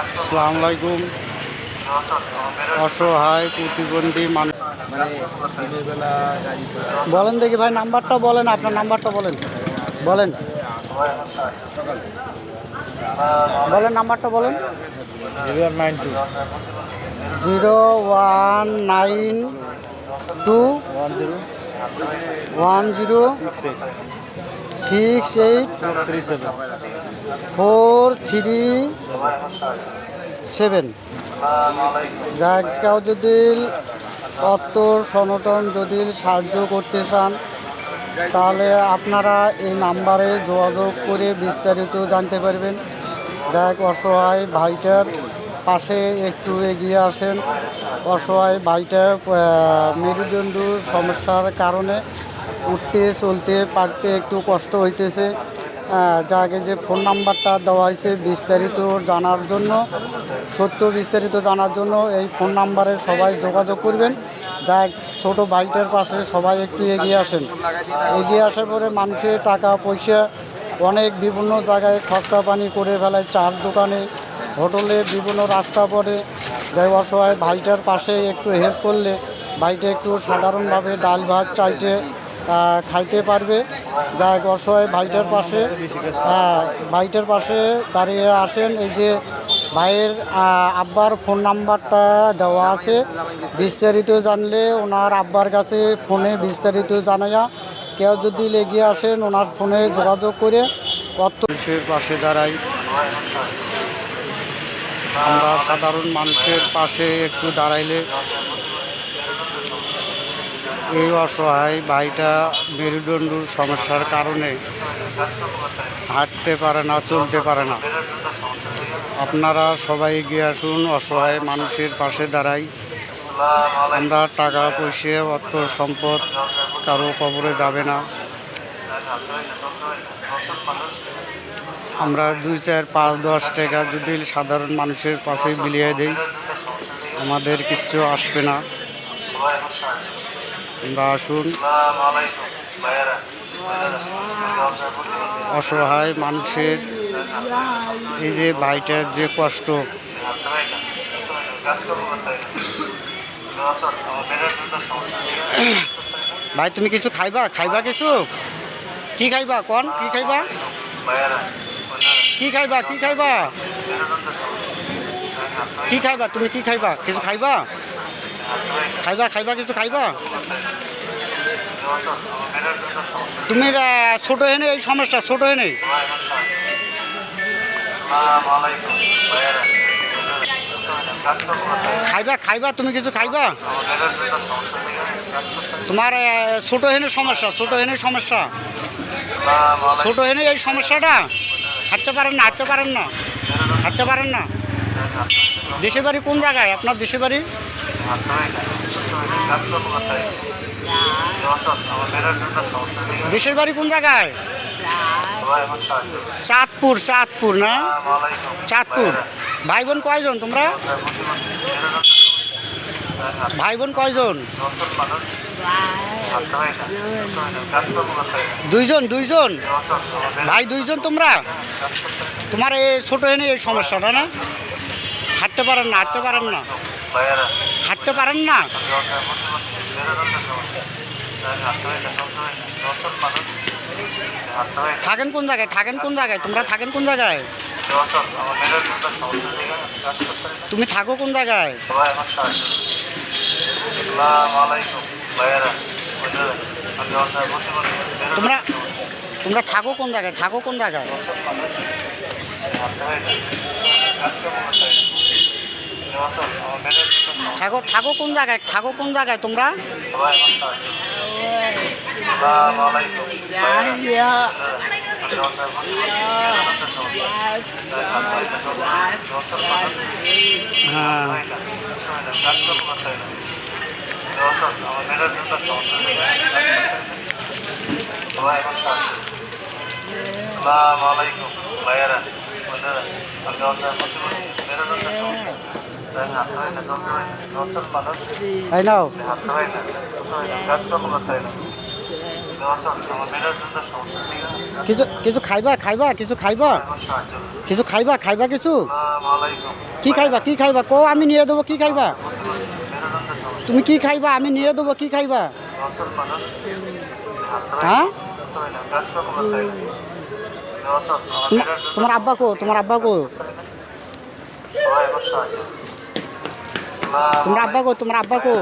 আসসালামু আলাইকুম। অসহায় প্রতিবন্ধী মানুষ মানে বলেন দেখি ভাই, নাম্বারটা বলেন, আপনার নাম্বারটা বলেন। বলেন। বলেন নাম্বারটা বলেন। Zero nine zero one nine two one zero. One zero six eight six eight four three seven. কেউ যদি অর্থ সনটন যদি সাহায্য করতে চান, তাহলে আপনারা এই নাম্বারে যোগাযোগ করে বিস্তারিত জানতে পারবেন। দেখ, অসহায় ভাইটার পাশে একটু এগিয়ে আসেন। অসহায় ভাইটার মেরুদণ্ড সমস্যার কারণে উঠতে, চলতে, পারতে একটু কষ্ট হইতেছে। যাকে যে ফোন নাম্বারটা দেওয়া হয়েছে বিস্তারিত জানার জন্য, সত্য বিস্তারিত জানার জন্য এই ফোন নাম্বারে সবাই যোগাযোগ করবেন। যাক ছোট ভাইটার পাশে সবাই একটু এগিয়ে আসেন। এগিয়ে আসার পরে মানুষের টাকা, পয়সা, অনেক বিভিন্ন জায়গায় খরচা পানি করে ফেলায়। চার দোকানে, হোটেলে বিভিন্ন রাস্তা পরে যাই অসহায় ভাইটার পাশে একটু হেল্প করলে, ভাইটা একটু সাধারণভাবে ডাল ভাত চাইতে খাইতে পারবে। হোক, অসহায় ভাইটার পাশে ভাইটার পাশে দাঁড়িয়ে আসেন। এই যে ভাইয়ের আব্বার ফোন নাম্বারটা দেওয়া আছে। বিস্তারিত জানলে ওনার আব্বার কাছে ফোনে বিস্তারিত জানাইয়া কেউ যদি লেগে আসেন ওনার ফোনে যোগাযোগ করে মানুষের পাশে দাঁড়াই। আমরা সাধারণ মানুষের পাশে একটু দাঁড়াইলে এই অসহায় ভাইটা মেরুদণ্ড সমস্যার কারণে হাঁটতে পারে না, চলতে পারে না। আপনারা সবাই এগিয়ে আসুন, অসহায় মানুষের পাশে দাঁড়াই। আমরা টাকা পয়সা, অর্থ সম্পদ কারও কবরে যাবে না। আমরা দুই, চার, পাঁচ, দশ টাকা যদি সাধারণ মানুষের পাশে বিলিয়ে দেই, আমাদের কিছু আসবে না। আমরা আসুন। অসহায় মানুষের এই যে ভাইটার যে কষ্ট। ভাই, তুমি কিছু খাইবা? খাইবা কিছু? কি খাইবা কন? কি খাইবা? কি খাইবা? কি খাইবা? কি খাইবা? তুমি কি খাইবা? কিছু খাইবা? খাইবা খাইবা কিছু খাইবা? তুমি ছোট হেনে এই সমস্যা, ছোট হেনে খাইবা খাইবা, তুমি কিছু খাইবা? তোমার ছোট হেনে সমস্যা, ছোট হেনে সমস্যা? ছোট হেনে এই সমস্যাটা? হাঁটতে পারেন না, হাঁটতে পারেন না। হাঁটতে পারেন না। দেশের বাড়ি কোন জায়গায়? আপনার দেশের বাড়ি? দেশের বাড়ি কোন জায়গায়? চাঁদপুর চাঁদপুর না? চাঁদপুর। ভাই বোন কয়জন তোমরা? ভাই বোন কয়জন? দুইজন দুইজন? ভাই দুইজন তোমরা? তোমার এই ছোট এনে এই সমস্যাটা না? হাঁটতে পারেন না, হাঁটতে পারেন না। হাঁটতে পারেন না? থাকেন কোন জায়গায়? থাকেন কোন জায়গায়? তোমরা থাকেন কোন জায়গায়? তুমি থাকো কোন জায়গায়? তোমরা তোমরা থাকো কোন জায়গায়? থাকো কোন জায়গায়? থাকো থাকো কোন জায়গায়? থাকো কোন জায়গায় তোমরা? হ্যাঁ। আসসালামাইকুম ভাইয়ারা বন্ধুরা আমি এই নাও হাত না কাজ করতে না আমার মেয়ের জন্য সমস্যা ঠিক আছে কিছু কিছু খাইবা খাইবা, কিছু খাইবা? কিছু খাইবা খাইবা কিছু? কি খাইবা কি খাইবা? কো আমি নিয়ে দেবো, কি খাইবা? তুমি কি খাইবা? আমি নিয়ে দেবো, কি খাইবা? হ্যাঁ? তোমার- আব্বা কো, তোমার আব্বা কো? তোমার আব্বা কো তোমার আব্বা কো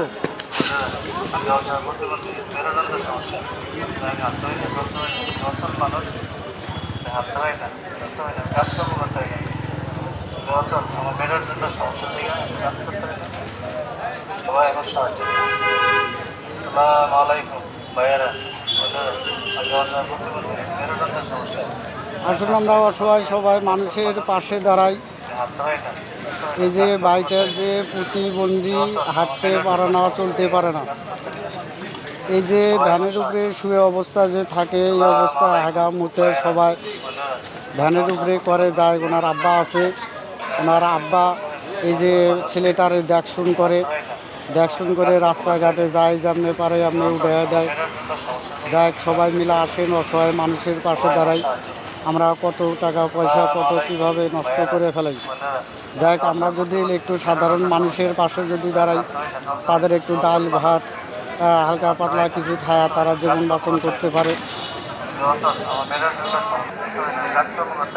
আমার মেয়ের জন্য সমস্যা নেই কাজ করতে হবে সবাই আমার সাহায্য আসসালামু আলাইকুম ভাইয়ারা মেয়ের সমস্যা আমরা অসহায় সবাই মানুষের পাশে দাঁড়াই। এই যে বাইটার যে প্রতিবন্ধী হাঁটতে পারে না, চলতে পারে না, এই যে ভ্যানের উপরে শুয়ে অবস্থা যে থাকে, এই অবস্থা হাগা মুতে সবাই ভ্যানের উপরে করে যায়। ওনার আব্বা আছে, ওনার আব্বা এই যে ছেলেটারে দেখশুন করে দেখশুন করে রাস্তাঘাটে যায়, যেমনি পারে, এমনি উঠে দেয়। দেখ, সবাই মিলে আসেন, অসহায় মানুষের পাশে দাঁড়াই আমরা কত টাকা পয়সা, কত কীভাবে নষ্ট করে ফেলাই। যাই আমরা যদি একটু সাধারণ মানুষের পাশে যদি দাঁড়াই, তাদের একটু ডাল, ভাত হালকা পাতলা কিছু খায়া তারা জীবন বাঁচন করতে পারে।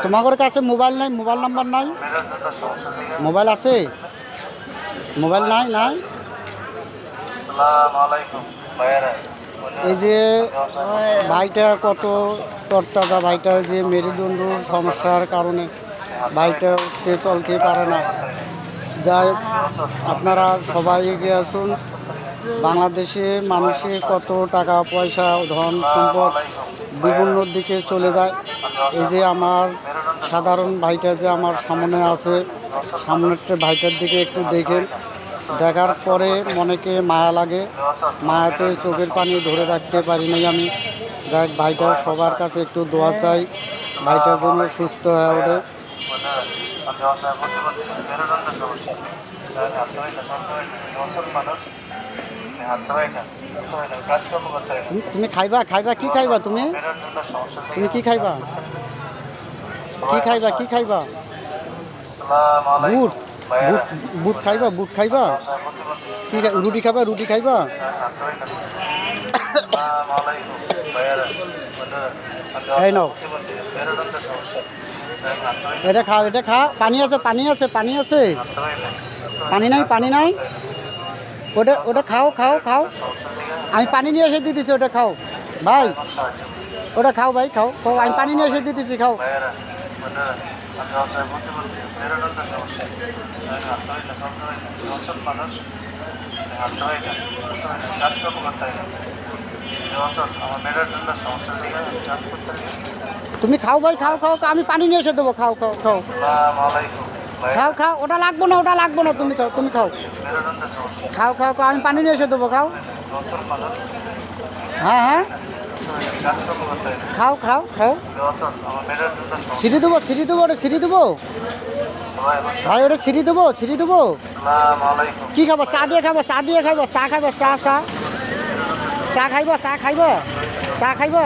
তোমাদের কাছে মোবাইল নাই? মোবাইল নাম্বার নাই? মোবাইল আছে? মোবাইল নাই নাই? এই যে ভাইটা কত তরতাজা ভাইটা যে মেরুদণ্ড সমস্যার কারণে ভাইটা উঠতে চলতে পারে না। যাই আপনারা সবাই এগিয়ে আসুন। বাংলাদেশে মানুষে কত টাকা, পয়সা, ধন, সম্পদ বিভিন্ন দিকে চলে যায়। এই যে আমার সাধারণ ভাইটা যে আমার সামনে আছে সামনের ভাইটার দিকে একটু দেখেন। দেখার পরে মনেকে মায়া লাগে। মায়াতে চোখের পানি ধরে রাখতে পারি নাই আমি। দেখ ভাইটার সবার কাছে একটু দোয়া চাই। ভাইটার জন্য সুস্থ হয়ে ওঠে। তুমি- খাইবা? খাইবা? কি খাইবা তুমি? তুমি কি খাইবা? কি খাইবা? কি খাইবা? আলাইকুম। বুট খাইবা বুট খাইবা? কি রুটি খাবা, রুটি খাইবা? এই নাও। এটা খাও এটা খা। পানি আছে পানি আছে পানি আছে। পানি নাই পানি নাই। ওটা ওটা খাও খাও খাও। আমি পানি নিয়ে এসে দিতেছি, ওটা খাও। ভাই, ওটা খাও, ভাই, খাও। খাও, আমি পানি নিয়ে এসে দিতেছি, খাও। তুমি খাও ভাই, খাও খাও আমি পানি নিয়ে এসে দেবো, খাও খাও খাও। খাও খাও, ওটা লাগবো না, ওটা লাগবো না, তুমি খাও তুমি খাও। খাও খাও খাও, আমি পানি নিয়ে এসে দেবো, খাও। হ্যাঁ হ্যাঁ। খাও খাও খাও। সিটি দেবো সিটি দেবো, ওটা সিটি দেবো। ভাই, ওটা সিটি দেবো সিটি দেবো। কি খাব? চা দিয়ে খাব, চা দিয়ে খাইব, চা খাইব, চা চা। চা খাইবা, চা খাইব, চা খাইবা।